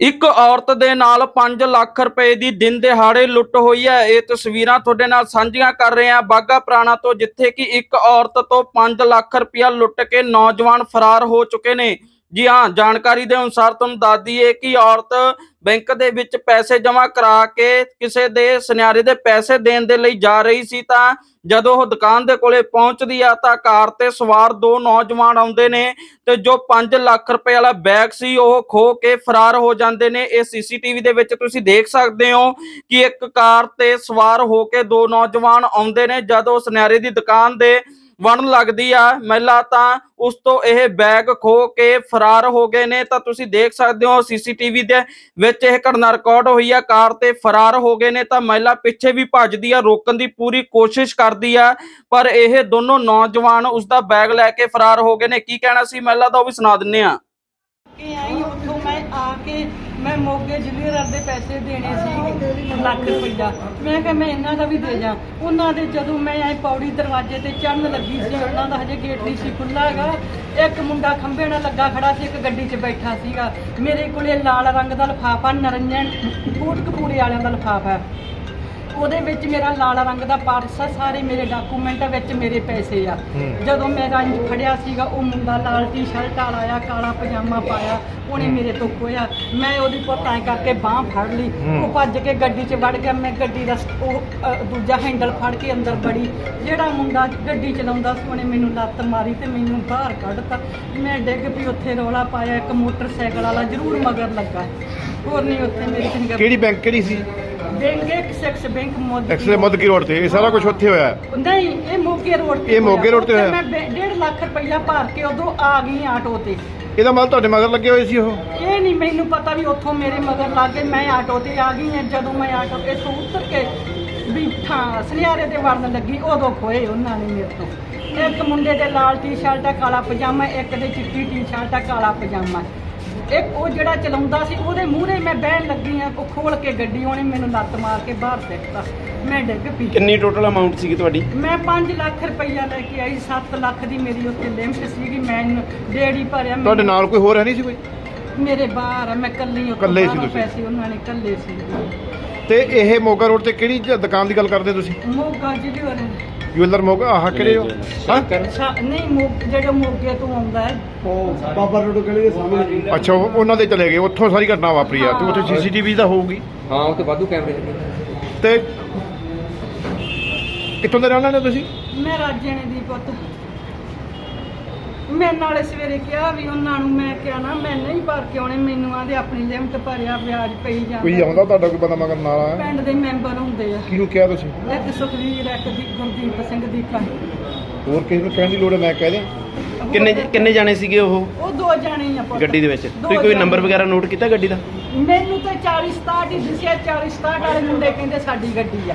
ਇੱਕ ਔਰਤ ਦੇ ਨਾਲ 5 ਲੱਖ ਰੁਪਏ ਦੀ ਦਿਨ ਦਿਹਾੜੇ ਲੁੱਟ ਹੋਈ ਹੈ। ਇਹ ਤਸਵੀਰਾਂ ਤੁਹਾਡੇ ਨਾਲ ਸਾਂਝੀਆਂ ਕਰ ਰਹੇ ਹਾਂ। ਬਾਗਾ ਪੁਰਾਣਾ ਤੋਂ ਜਿੱਥੇ ਕਿ ਇੱਕ ਔਰਤ ਤੋਂ 5 ਲੱਖ ਰੁਪਇਆ ਲੁੱਟ ਕੇ ਨੌਜਵਾਨ ਫਰਾਰ ਹੋ ਚੁੱਕੇ ਨੇ। ਜੀ ਹਾਂ, ਜਾਣਕਾਰੀ ਦੇ ਅਨੁਸਾਰ ਤੁਹਾਨੂੰ ਦੱਸ ਦਈਏ ਕਿ ਔਰਤ ਬੈਂਕ ਦੇ ਵਿੱਚ ਪੈਸੇ ਜਮ੍ਹਾਂ ਕਰਾ ਕੇ ਕਿਸੇ ਦੇ ਸੁਨਿਆਰੇ ਦੇ ਪੈਸੇ ਦੇਣ ਦੇ ਲਈ ਜਾ ਰਹੀ ਸੀ ਤਾਂ ਜਦੋਂ ਉਹ ਦੁਕਾਨ ਦੇ ਕੋਲੇ ਪਹੁੰਚਦੀ ਆ ਤਾਂ ਕਾਰ ਤੇ ਸਵਾਰ ਦੋ ਨੌਜਵਾਨ ਆਉਂਦੇ ਨੇ ਤੇ ਜੋ 5 ਲੱਖ ਰੁਪਏ ਵਾਲਾ ਬੈਗ ਸੀ ਉਹ ਖੋ ਕੇ ਫਰਾਰ ਹੋ ਜਾਂਦੇ ਨੇ। ਇਹ ਸੀਸੀਟੀਵੀ ਦੇ ਵਿੱਚ ਤੁਸੀਂ ਦੇਖ ਸਕਦੇ ਹੋ ਕਿ ਇੱਕ ਕਾਰ ਤੇ ਸਵਾਰ ਹੋ ਕੇ ਦੋ ਨੌਜਵਾਨ ਆਉਂਦੇ ਨੇ। ਜਦੋਂ ਸੁਨਿਆਰੇ ਦੀ ਦੁਕਾਨ ਦੇ ਵੜਨ ਲੱਗਦੀ ਆ, ਮਹਿਲਾ ਤਾਂ ਉਸ ਤੋਂ ਇਹ ਬੈਗ ਖੋ ਕੇ ਫਰਾਰ ਹੋ ਗਏ ਨੇ। ਤਾਂ ਤੁਸੀਂ ਦੇਖ ਸਕਦੇ ਹੋ ਸੀਸੀਟੀਵੀ ਦੇ ਵਿੱਚ ਇਹ ਘਟਨਾ ਰਿਕਾਰਡ ਹੋਈ ਆ, ਕਾਰ ਤੇ ਫਰਾਰ ਹੋ ਗਏ ਨੇ। ਤਾਂ ਮਹਿਲਾ ਪਿੱਛੇ ਵੀ ਭੱਜਦੀ ਆ, ਰੋਕਣ ਦੀ ਪੂਰੀ ਕੋਸ਼ਿਸ਼ ਕਰਦੀ ਆ, ਪਰ ਇਹ ਦੋਨੋਂ ਨੌਜਵਾਨ ਉਸ ਦਾ ਬੈਗ ਲੈ ਕੇ ਫਰਾਰ ਹੋ ਗਏ ਨੇ। ਕੀ ਕਹਿਣਾ ਸੀ ਮਹਿਲਾ ਦਾ, ਉਹ ਵੀ ਸੁਣਾ ਦਿੰਨੇ ਆ। ਮੈਂ ਮੋਗੇ ਜ਼ਿਲ੍ਹੇਦਾਰ ਦੇ ਪੈਸੇ ਦੇਣੇ ਸੀ ਲੱਖ ਰੁਪਈਆ। ਮੈਂ ਕਿਹਾ, ਮੈਂ ਇਹਨਾਂ ਦਾ ਵੀ ਦੇ ਜਾ ਉਹਨਾਂ ਦੇ ਜਦੋਂ ਮੈਂ ਐ ਪੌੜੀ ਦਰਵਾਜ਼ੇ ਤੇ ਚੜਨ ਲੱਗੀ ਸੀ, ਉਹਨਾਂ ਦਾ ਹਜੇ ਗੇਟ ਨਹੀਂ ਸੀ ਖੁੱਲ੍ਹਾ ਹੈਗਾ। ਇੱਕ ਮੁੰਡਾ ਖੰਭੇ ਨਾਲ ਲੱਗਾ ਖੜਾ ਸੀ, ਇੱਕ ਗੱਡੀ 'ਚ ਬੈਠਾ ਸੀਗਾ। ਮੇਰੇ ਕੋਲੇ ਲਾਲ ਰੰਗ ਦਾ ਲਿਫਾਫਾ, ਨਰੰਜਨ ਕੋਟ ਕਪੂਰੇ ਵਾਲਿਆਂ ਦਾ ਲਿਫਾਫਾ। ਉਹਦੇ ਵਿੱਚ ਮੇਰਾ ਲਾਲ ਰੰਗ ਦਾ ਪਰਸ ਆ ਸਾਰੇ ਮੇਰੇ ਡਾਕੂਮੈਂਟ ਵਿੱਚ ਮੇਰੇ ਪੈਸੇ ਆ। ਜਦੋਂ ਮੈਂ ਰੰਜ ਫੜਿਆ ਸੀਗਾ ਉਹ ਮੁੰਡਾ ਲਾਲ ਟੀ-ਸ਼ਰਟ ਵਾਲਾ ਆ ਕਾਲਾ ਪਜਾਮਾ ਪਾਇਆ ਉਹਨੇ ਮੇਰੇ ਤੋਂ ਖੋਇਆ। ਮੈਂ ਉਹਦੀ ਪੁੱਤਾਂ ਕਰਕੇ ਬਾਹ ਫੜ ਲਈ। ਉਹ ਭੱਜ ਕੇ ਗੱਡੀ 'ਚ ਵੜ ਗਿਆ। ਮੈਂ ਗੱਡੀ ਦਾ ਉਹ ਅ, ਦੂਜਾ ਹੈਂਡਲ ਫੜ ਕੇ ਅੰਦਰ ਬੜੀ ਜਿਹੜਾ ਮੁੰਡਾ ਗੱਡੀ ਚਲਾਉਂਦਾ ਸੀ ਉਹਨੇ ਮੈਨੂੰ ਲੱਤ ਮਾਰੀ ਤੇ ਮੈਨੂੰ ਬਾਹਰ ਕੱਢਤਾ। ਮੈਂ ਡਿੱਗ ਪਈ ਉੱਥੇ ਰੌਲਾ ਪਾਇਆ। ਇੱਕ ਮੋਟਰਸਾਈਕਲ ਵਾਲਾ ਜ਼ਰੂਰ ਮਗਰ ਲੱਗਾ। ਹੋਰ ਨਹੀਂ ਉੱਥੇ ਮੇਰੀ ਕਿਹੜੀ ਬੈਂਕ ਕਿਹੜੀ ਸੀ? ਬੈਂਕ ਐਕਸਿਸ ਬੈਂਕ ਮੋਦੀ ਐਕਸਲੇ ਮੋਦਕੀ ਰੋਡ ਤੇ? ਇਹ ਸਾਰਾ ਕੁਝ ਉੱਥੇ ਹੋਇਆ ਹੈ। ਨਹੀਂ ਇਹ ਮੋਗੇ ਰੋਡ ਤੇ ਇਹ ਮੋਗੇ road ਤੇ ਉੱਥੇ ਹੋਇਆ? ਮੈਂ 1.5 ਲੱਖ ਰੁਪਈਆ ਭਰ ਕੇ ਉਦੋਂ ਆ ਗਈ ਆਟੋ ਤੇ। ਇਹਦਾ ਮਤਲਬ ਤੁਹਾਡੇ ਮਗਰ ਲੱਗੇ ਹੋਏ ਸੀ ਉਹ? ਇਹ ਨਹੀਂ ਮੈਨੂੰ ਪਤਾ ਵੀ ਉੱਥੋਂ ਮੇਰੇ ਮਗਰ ਲੱਗ ਗਏ ਮੈਂ ਆਟੋ ਤੇ ਆ ਗਈ ਹਾਂ। ਜਦੋਂ ਮੈਂ ਆਟੋ ਤੇ ਤੋਂ ਉਤਰ ਕੇ ਵੀ ਥਾਂ ਸੁਨਿਆਰੇ ਦੇ ਵੜਨ ਲੱਗੀ ਉਦੋਂ ਖੋਏ ਉਹਨਾਂ ਨੇ ਮੇਰੇ ਤੋਂ। ਇੱਕ ਮੁੰਡੇ ਦੇ ਲਾਲ ਟੀ-ਸ਼ਰਟ ਆ ਕਾਲਾ ਪਜਾਮਾ ਇੱਕ ਦੇ ਚਿੱਟੀ ਟੀ-ਸ਼ਰਟ ਆ ਕਾਲਾ ਪਜਾਮਾ ਇੱਕ ਉਹ ਜਿਹੜਾ ਚਲਾਉਂਦਾ ਸੀ ਉਹਦੇ ਮੂਹਰੇ ਮੈਂ ਬਹਿਣ ਲੱਗੀ ਆ ਉਹ ਖੋਲ ਕੇ ਗੱਡੀ ਉਹਨੇ ਮੈਨੂੰ ਲੱਤ ਮਾਰ ਕੇ ਬਾਹਰ ਫੇਕਤਾ ਮੈਂ ਡਿੱਗ ਪਈ। ਕਿੰਨੀ ਟੋਟਲ ਅਮਾਉਂਟ ਸੀਗੀ ਤੁਹਾਡੀ? ਮੈਂ 5 ਲੱਖ ਰੁਪਈਆ ਲੈ ਕੇ ਆਈ 7 ਲੱਖ ਦੀ ਮੇਰੀ ਉੱਥੇ ਲਿਮਟ ਸੀਗੀ ਮੈਂ ਡੇੜੀ ਭਰਿਆ ਮੈਨੂੰ- ਤੁਹਾਡੇ ਨਾਲ ਕੋਈ ਹੋਰ ਹੈ ਨਹੀਂ ਸੀ ਕੋਈ? ਮੇਰੇ ਬਾਹਰ ਆ ਮੈਂ ਕੱਲੀ ਉੱਥੇ ਇਕੱਲੇ ਸੀ ਬਾਹਰੋਂ ਤੁਸੀਂ? ਪੈਸੇ ਉਹਨਾਂ ਨੇ ਕੱਲੇ ਸੀ। ਤੇ ਇਹ ਮੋਗਾ ਰੋਡ ਤੇ ਕਿਹੜੀ ਜ- ਦੁਕਾਨ ਦੀ ਗੱਲ ਕਰਦੇ ਤੁਸੀਂ? ਮੋਗਾ ਜਿਹੜੀ ਵਾਲੇ ਜੁਐਲਰ ਮੋਗਾ ਆਹ ਕਿਹੜੇ ਹੋ? ਹਾਂ? ਅੱਛਾ ਨਹੀਂ ਮੋਗ ਜਿਹੜਾ ਮੋਗੇ ਤੋਂ ਆਉਂਦਾ ਹੈ। ਅੱਛਾ ਉਹ- ਉਹਨਾਂ ਦੇ ਚਲੇ ਗਏ। ਉੱਥੋਂ ਸਾਰੀ ਘਟਨਾ ਵਾਪਰੀ ਆ। ਤੇ ਉੱਥੇ ਸੀਸੀਟੀਵੀ ਤਾਂ ਹੋਊਗੀ। ਹਾਂ ਉਹ ਤੇ ਵਾਧੂ ਕੈਮਰੇ ਲੱਗੇ ਤੇ ਕਿੱਥੋਂ ਦੇ ਰਹਿਣ ਵਾਲੇ ਹੋ ਤੁਸੀਂ? ਮੈਂ ਰਾਜਣੇ ਦੀ ਪੁੱਤ। ਮੈਂ ਨਾਲੇ ਸਵੇਰੇ ਕਿਹਾ ਵੀ ਉਹਨਾਂ ਨੂੰ ਮੈਂ ਕਿਹਾ ਨਾ ਮੈਂ ਨਹੀਂ ਭਰ ਕੇ ਆਉਣੇ ਮੈਨੂੰ ਆਂਦੇ ਆਪਣੀ ਲਿਮਟ ਭਰਿਆ ਵਿਆਜ ਪਈ ਕੋਈ ਜਾਂਦਾ ਆਉਂਦਾ ਤੁਹਾਡਾ ਕੋਈ ਬੰਦਾ ਮਗਰ ਨਾਲ ਆਇਆ? ਪਿੰਡ ਦੇ ਮੈਂਬਰ ਹੁੰਦੇ ਆ। ਕਿਹਨੂੰ ਕਿਹਾ ਤੁਸੀਂ? ਇੱਕ ਸੁਖਵੀਰ ਇੱਕ ਦੀ ਗੁਰਦੀਪ ਸਿੰਘ ਦੀਪਾ ਹੋਰ ਕਿਸੇ ਨੂੰ ਕਹਿਣ ਦੀ ਲੋੜ ਹੈ? ਮੈਂ ਕਹਿ ਦਿਆਂ। ਕਿੰਨੇ ਕਿੰਨੇ ਜਾਣੇ ਸੀਗੇ ਉਹ? ਉਹ ਦੋ ਜਾਣੇ ਹੀ ਆ ਪੁੱਤ। ਗੱਡੀ ਦੇ ਵਿੱਚ। ਦੋ ਤੁਸੀਂ ਕੋਈ ਜਾਣੇ। ਨੰਬਰ ਵਗੈਰਾ ਨੋਟ ਕੀਤਾ ਗੱਡੀ ਦਾ? ਮੈਨੂੰ ਤਾਂ 40 67 ਹੀ ਦਿਸਿਆ 40 67 ਵਾਲੇ ਮੁੰਡੇ ਕਹਿੰਦੇ ਸਾਡੀ ਗੱਡੀ ਆ।